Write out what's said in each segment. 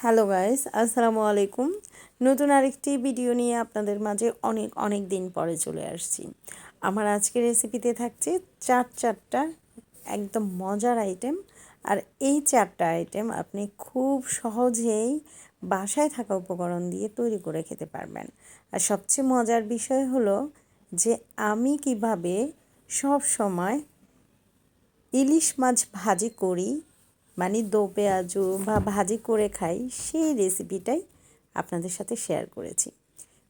Hello guys আসসালামু আলাইকুম নতুন আরেকটি ভিডিও নিয়ে আপনাদের মাঝে অনেক অনেক দিন পরে চলে আসছি। আমার আজকের রেসিপিতে থাকছে চার চারটা একদম মজার আইটেম আর এই চারটা আইটেম আপনি খুব সহজেই বাসায় থাকা উপকরণ দিয়ে তৈরি করে খেতে পারবেন। আর সবচেয়ে মজার বিষয় হলো যে আমি কীভাবে সব সময় ইলিশ মাছ ভাজি করি মানে দো পেঁয়াজু বা ভাজি করে খাই, সেই রেসিপিটাই আপনাদের সাথে শেয়ার করেছি।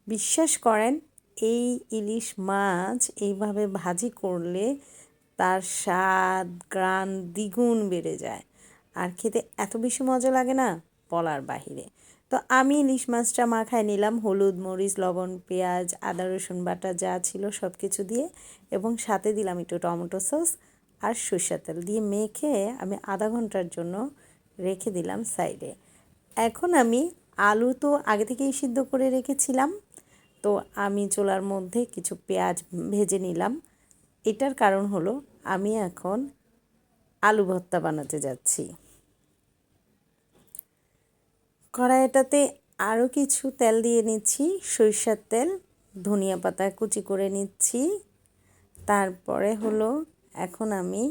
বিশ্বাস করেন, এই ইলিশ মাছ এইভাবে ভাজি করলে তার স্বাদ, গ্রান দ্বিগুণ বেড়ে যায়। আর খেতে এত বেশি মজা লাগে না? বলার বাহিরে। তো আমি ইলিশ মাছটা মাখায় নিলাম, হলুদ, মরিচ, লবণ, পেঁয়াজ, আদা, রসুন বাটা যা ছিল সব কিছু দিয়ে এবং সাথে দিলাম একটু টমেটো সস আর সরষের তেল দিয়ে মেখে আমি আধা ঘণ্টার জন্য রেখে দিলাম সাইডে। এখন আমি আলু তো আগে থেকেই সিদ্ধ করে রেখেছিলাম, তো আমি চোলার মধ্যে কিছু পেঁয়াজ ভেজে নিলাম। এটার কারণ হলো আমি এখন আলু ভর্তা বানাতে যাচ্ছি। কড়াইটাতে আরও কিছু তেল দিয়ে নিচ্ছি, সরিষার তেল, ধনিয়া পাতা কুচি করে নিচ্ছি। তারপরে হলো এখন আমি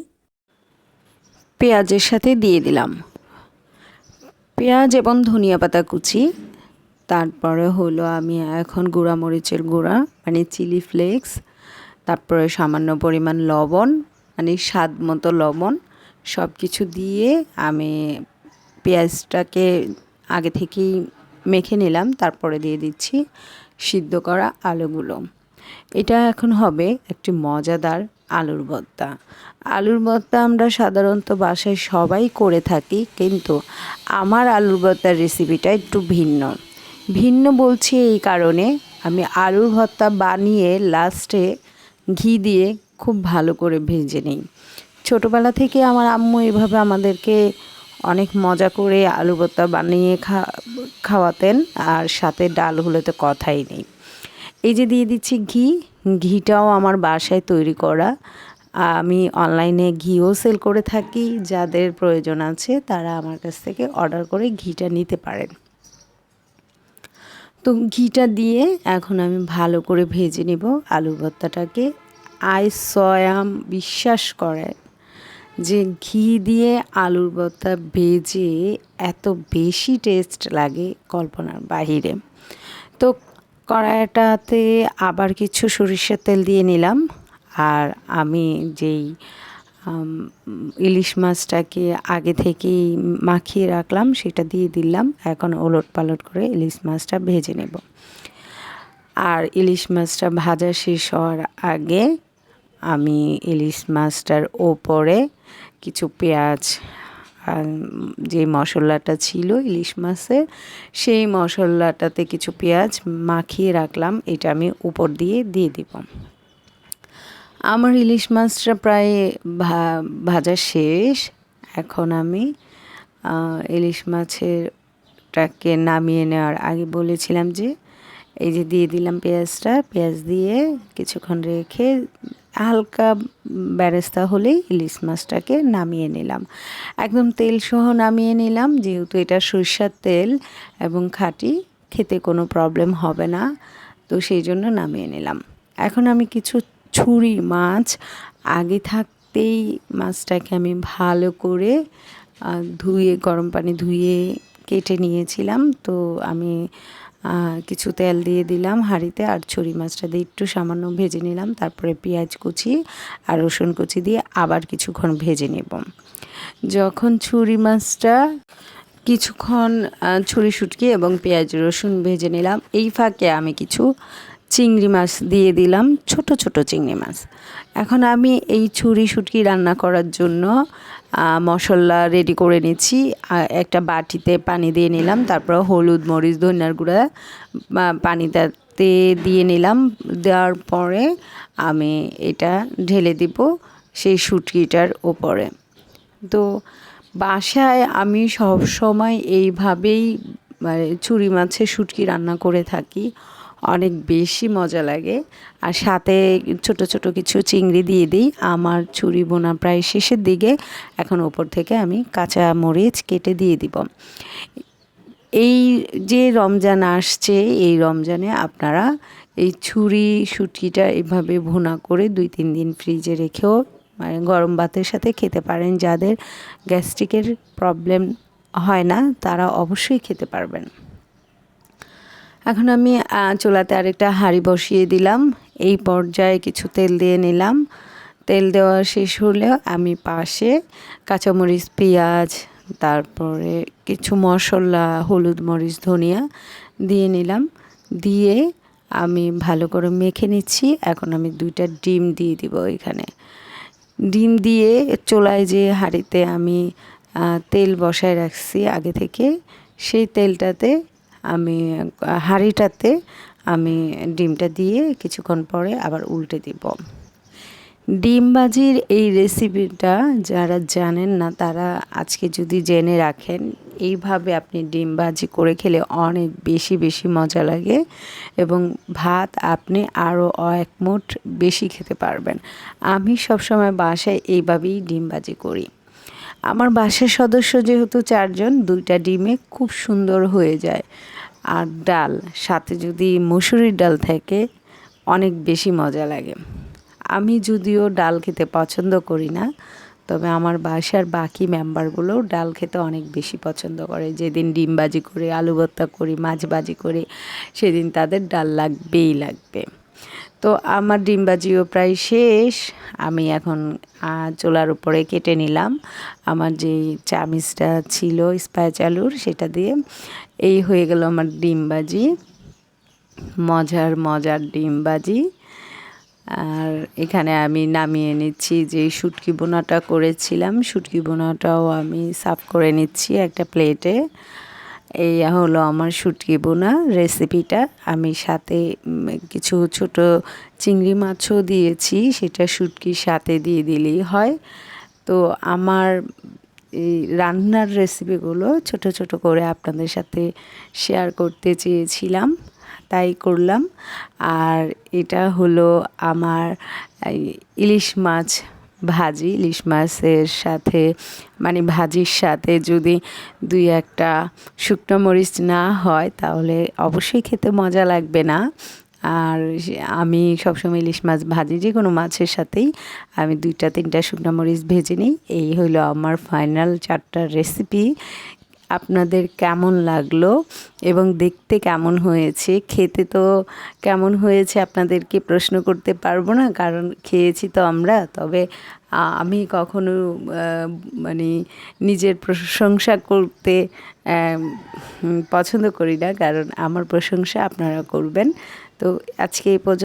পেঁয়াজের সাথে দিয়ে দিলাম। পেঁয়াজ এবং ধনিয়া পাতা কুচি। তারপরে হলো আমি এখন গুঁড়া মরিচের গুঁড়া মানে চিলি ফ্লেক্স, তারপরে সামান্য পরিমাণ লবণ মানে স্বাদ মতো লবণ সব কিছু দিয়ে আমি পেঁয়াজটাকে আগে থেকেই মেখে নিলাম। তারপরে দিয়ে দিচ্ছি সিদ্ধ করা আলুগুলো। এটা এখন হবে একটি মজাদার আলুর ভর্তা। আলুর ভর্তা আমরা সাধারণত বাসায় সবাই করে থাকি, কিন্তু আমার আলুর ভর্তার রেসিপিটা একটু ভিন্ন। ভিন্ন বলছি এই কারণে আমি আলুর ভর্তা বানিয়ে লাস্টে ঘি দিয়ে খুব ভালো করে ভেজে নিই। ছোটোবেলা থেকে আমার আম্মু এভাবে আমাদেরকে অনেক মজা করে আলু ভর্তা বানিয়ে খাওয়াতেন, আর সাথে ডাল হলে তো কথাই নেই। এই যে দিয়ে দিচ্ছি ঘি, ঘিটাও আমার বাসায় তৈরি করা। আমি অনলাইনে ঘিও সেল করে থাকি, যাদের প্রয়োজন আছে তারা আমার কাছ থেকে অর্ডার করে ঘিটা নিতে পারেন। তো ঘিটা দিয়ে এখন আমি ভালো করে ভেজে নেব আলু ভর্তাটাকে। আই সয়াম বিশ্বাস করে যে ঘি দিয়ে আলুর ভর্তা ভেজে এত বেশি টেস্ট লাগে কল্পনার বাহিরে। তো কড়াইটাতে আবার কিছু সরিষার তেল দিয়ে নিলাম। আর আমি যেই ইলিশ মাছটাকে আগে থেকেই মাখিয়ে রাখলাম, সেটা দিয়ে দিলাম। এখন ওলট পালট করে ইলিশ মাছটা ভেজে নেব। আর ইলিশ মাছটা ভাজা শেষ হওয়ার আগে আমি ইলিশ মাছটার ওপরে কিছু পেঁয়াজ যে মশলাটা ছিল, ইলিশ মাছের, সেই মশলাটাতে কিছু পেঁয়াজ মাখিয়ে রাখলাম। এটা আমি উপর দিয়ে দিয়ে দিব। আমার ইলিশ মাছটা প্রায় ভাজা শেষ। এখন আমি ইলিশ মাছেরটাকে নামিয়ে নেওয়ার আগে বলেছিলাম যে, এই যে দিয়ে দিলাম পেঁয়াজটা, পেঁয়াজ দিয়ে কিছুক্ষণ রেখে হালকা ব্যারেস্তা হলেই ইলিশ মাছটাকে নামিয়ে নিলাম। একদম তেল সহ নামিয়ে নিলাম, যেহেতু এটা সরষার তেল এবং খাঁটি, খেতে কোনো প্রবলেম হবে না। তো সেই জন্য নামিয়ে নিলাম। এখন আমি কিছু ছুরি মাছ, আগে থাকতেই মাছটাকে আমি ভালো করে ধুয়ে, গরম পানি ধুয়ে কেটে নিয়েছিলাম। তো আমি কিছু তেল দিয়ে দিলাম হাঁড়িতে আর ছুরি মাছটা দিয়ে একটু সামান্য ভেজে নিলাম। তারপরে পেঁয়াজ কুচি আর রসুন কুচি দিয়ে আবার কিছুক্ষণ ভেজে নেব। যখন ছুরি মাছটা কিছুক্ষণ ছুরি শুটকি এবং পেঁয়াজ, রসুন ভেজে নিলাম, এই ফাঁকে আমি কিছু চিংড়ি মাছ দিয়ে দিলাম, ছোট ছোট চিংড়ি মাছ। এখন আমি এই ছুরি শুটকি রান্না করার জন্য মশলা রেডি করে নিচ্ছি। একটা বাটিতে পানি দিয়ে নিলাম, তারপর হলুদ, মরিচ, ধনিয়ার গুঁড়া পানিটাতে দিয়ে নিলাম। দেওয়ার পরে আমি এটা ঢেলে দিব সেই শুটকিটার ওপরে তো বাসায় আমি সব সময় এইভাবেই মানে চুরি মাছের শুটকি রান্না করে থাকি। অনেক বেশি মজা লাগে। আর সাথে ছোট ছোট কিছু চিংড়ি দিয়ে দিই। আমার ছুরি বোনা প্রায় শেষের দিকে। এখন ওপর থেকে আমি কাঁচা মরিচ কেটে দিয়ে দিব। এই যে রমজান আসছে, এই রমজানে আপনারা এই ছুরি শুটকিটা এভাবে ভুনা করে দুই, তিন দিন ফ্রিজে রেখেও মানে গরম ভাতের সাথে খেতে পারেন। যাদের গ্যাস্ট্রিকের প্রবলেম হয় না, তারা অবশ্যই খেতে পারবেন। এখন আমি চুলাতে আরেকটা হাঁড়ি বসিয়ে দিলাম। এই পর্যায়ে কিছু তেল দিয়ে নিলাম। তেল দেওয়া শেষ হলেও আমি পাশে কাঁচামরিচ, পেঁয়াজ, তারপরে কিছু মশলা, হলুদ মরিচ, ধনিয়া দিয়ে নিলাম। দিয়ে আমি ভালো করে মেখে নিচ্ছি। এখন আমি দুইটা ডিম দিয়ে দিব এখানে। ডিম দিয়ে চোলায় যে হাঁড়িতে আমি তেল বসায় রাখছি আগে থেকে, সেই তেলটাতে আমি হাঁড়িটাতে আমি ডিমটা দিয়ে কিছুক্ষণ পরে আবার উল্টে দিব। ডিম বাজির এই রেসিপিটা যারা জানেন না, তারা আজকে যদি জেনে রাখেন, এইভাবে আপনি ডিম বাজি করে খেলে অনেক বেশি বেশি মজা লাগে এবং ভাত আপনি আরও এক মুঠ বেশি খেতে পারবেন। আমি সবসময় বাসায় এইভাবেই ডিম বাজি করি। আমার বাসার সদস্য যেহেতু চারজন, দুইটা ডিমে খুব সুন্দর হয়ে যায়। আর ডাল, সাথে যদি মুসুরির ডাল থাকে, অনেক বেশি মজা লাগে। আমি যদিও ডাল খেতে পছন্দ করি না, তবে আমার বাসার বাকি মেম্বারগুলো ডাল খেতে অনেক বেশি পছন্দ করে। যেদিন ডিম বাজি করে আলু ভর্তা করি মাছ বাজি করি, সেদিন তাদের ডাল লাগবেই লাগবে। তো আমার ডিম ভাজিও প্রায় শেষ। আমি এখন চোলার উপরে কেটে নিলাম। আমার যে চামিচটা ছিল, স্পাইচ আলুর, সেটা দিয়ে এই হয়ে গেল আমার ডিম ভাজি মজার মজার ডিম ভাজি আর এখানে আমি নামিয়ে নিচ্ছি যে শুটকি বোনাটা করেছিলাম। শুটকি বোনাটাও আমি সাফ করে নিচ্ছি একটা প্লেটে। এই হলো আমার শুটকি বোনা রেসিপিটা আমি সাথে কিছু ছোট চিংড়ি মাছও দিয়েছি, সেটা শুটকির সাথে দিয়ে দিলেই হয়। তো আমার এই রান্নার রেসিপিগুলো ছোট ছোট করে আপনাদের সাথে শেয়ার করতে চেয়েছিলাম, তাই করলাম। আর এটা হলো আমার ইলিশ মাছ। ভাজি, ইলিশ মাছের সাথে মানে ভাজির সাথে যদি দুই একটা শুকনো মরিচ না হয় তাহলে অবশ্যই খেতে মজা লাগবে না। আর আমি সবসময় ইলিশ মাছ ভাজি, যে কোনো মাছের সাথেই আমি দুইটা, তিনটা শুকনো মরিচ ভেজে নিই। এই হলো আমার ফাইনাল চারটা রেসিপি আপনাদের কেমন লাগল এবং দেখতে কেমন হয়েছে? খেতে তো কেমন হয়েছে আপনাদেরকে প্রশ্ন করতে পারব না, কারণ খেয়েছি তো আমরা। তবে আমি কখনো মানে নিজের প্রশংসা করতে পছন্দ করি না, কারণ আমার প্রশংসা আপনারা করবেন। তো আজকে এই পর্যন্ত